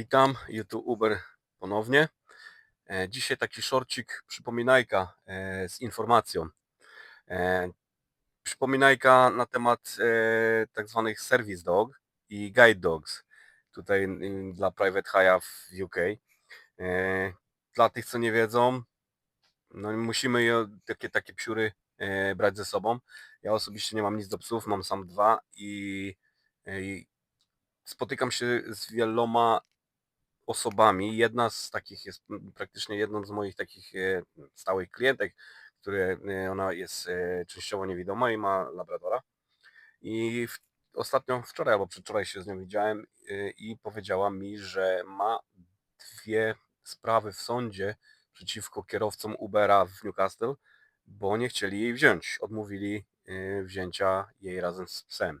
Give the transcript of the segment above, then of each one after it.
Witam, YouTube Uber ponownie. E, Dzisiaj taki szorcik przypominajka e, z informacją. E, Przypominajka na temat tak zwanych service dog i guide dogs. Tutaj dla private hire'a w UK. Dla tych, co nie wiedzą, no musimy je, takie, takie psiury brać ze sobą. Ja osobiście nie mam nic do psów, mam sam dwa i, i spotykam się z wieloma osobami. Jedna z takich jest praktycznie jedną z moich takich e, stałych klientek, które e, ona jest e, częściowo niewidoma i ma labradora. I w, ostatnio wczoraj albo przedwczoraj się z nią widziałem i powiedziała mi, że ma dwie sprawy w sądzie przeciwko kierowcom Ubera w Newcastle, bo nie chcieli jej wziąć. Odmówili wzięcia jej razem z psem.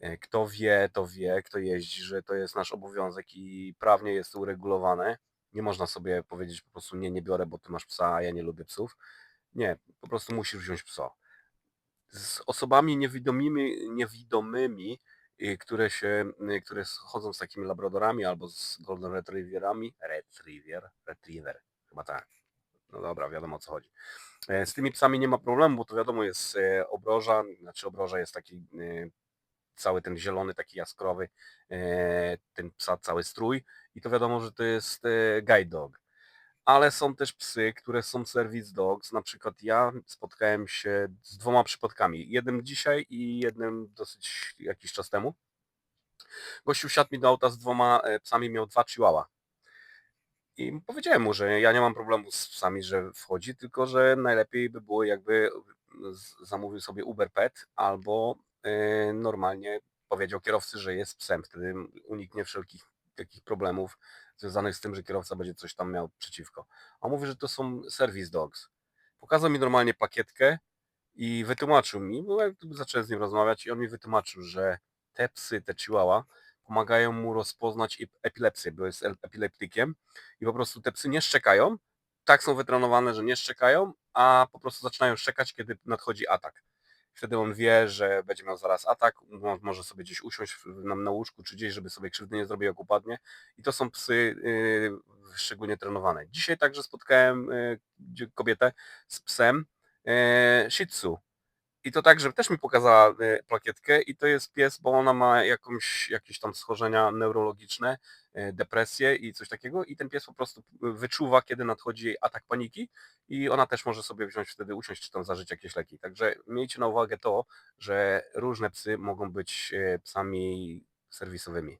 E, Kto wie, to wie, kto jeździ, że to jest nasz obowiązek i prawnie jest uregulowane. Nie można sobie powiedzieć po prostu nie, nie biorę, bo ty masz psa, a ja nie lubię psów. Nie, po prostu musisz wziąć psa. Z osobami niewidomymi, niewidomymi y, które się, y, które chodzą z takimi labradorami albo z golden retrieverami, retriever, retriever, chyba tak. No dobra, wiadomo o co chodzi. E, Z tymi psami nie ma problemu, bo to wiadomo jest e, obroża, znaczy obroża jest taki e, cały ten zielony, taki jaskrowy, e, ten psa cały strój i to wiadomo, że to jest e, guide dog. Ale są też psy, które są service dogs. Na przykład ja spotkałem się z dwoma przypadkami. Jednym dzisiaj i jednym dosyć jakiś czas temu. Gościu wsiadł mi do auta z dwoma e, psami, miał dwa chihuahua. I powiedziałem mu, że ja nie mam problemu z psami, że wchodzi, tylko że najlepiej by było jakby zamówił sobie Uber Pet albo normalnie powiedział kierowcy, że jest psem. Wtedy uniknie wszelkich takich problemów związanych z tym, że kierowca będzie coś tam miał przeciwko. A mówi, że to są service dogs. Pokazał mi normalnie pakietkę i wytłumaczył mi, bo ja zacząłem z nim rozmawiać i on mi wytłumaczył, że te psy, te chihuahua pomagają mu rozpoznać ep- epilepsję, bo jest epileptykiem i po prostu te psy nie szczekają, tak są wytrenowane, że nie szczekają, a po prostu zaczynają szczekać, kiedy nadchodzi atak. Wtedy on wie, że będzie miał zaraz atak, mo- może sobie gdzieś usiąść w- na, łóżku czy gdzieś, żeby sobie krzywdy nie zrobił jak upadnie. I to są psy yy, szczególnie trenowane. Dzisiaj także spotkałem gdzie- kobietę z psem yy, Shih Tzu. I to także też mi pokazała e, plakietkę i to jest pies, bo ona ma jakąś, jakieś tam schorzenia neurologiczne, e, depresję i coś takiego i ten pies po prostu wyczuwa, kiedy nadchodzi jej atak paniki i ona też może sobie wziąć wtedy usiąść czy tam zażyć jakieś leki. Także miejcie na uwagę to, że różne psy mogą być psami serwisowymi.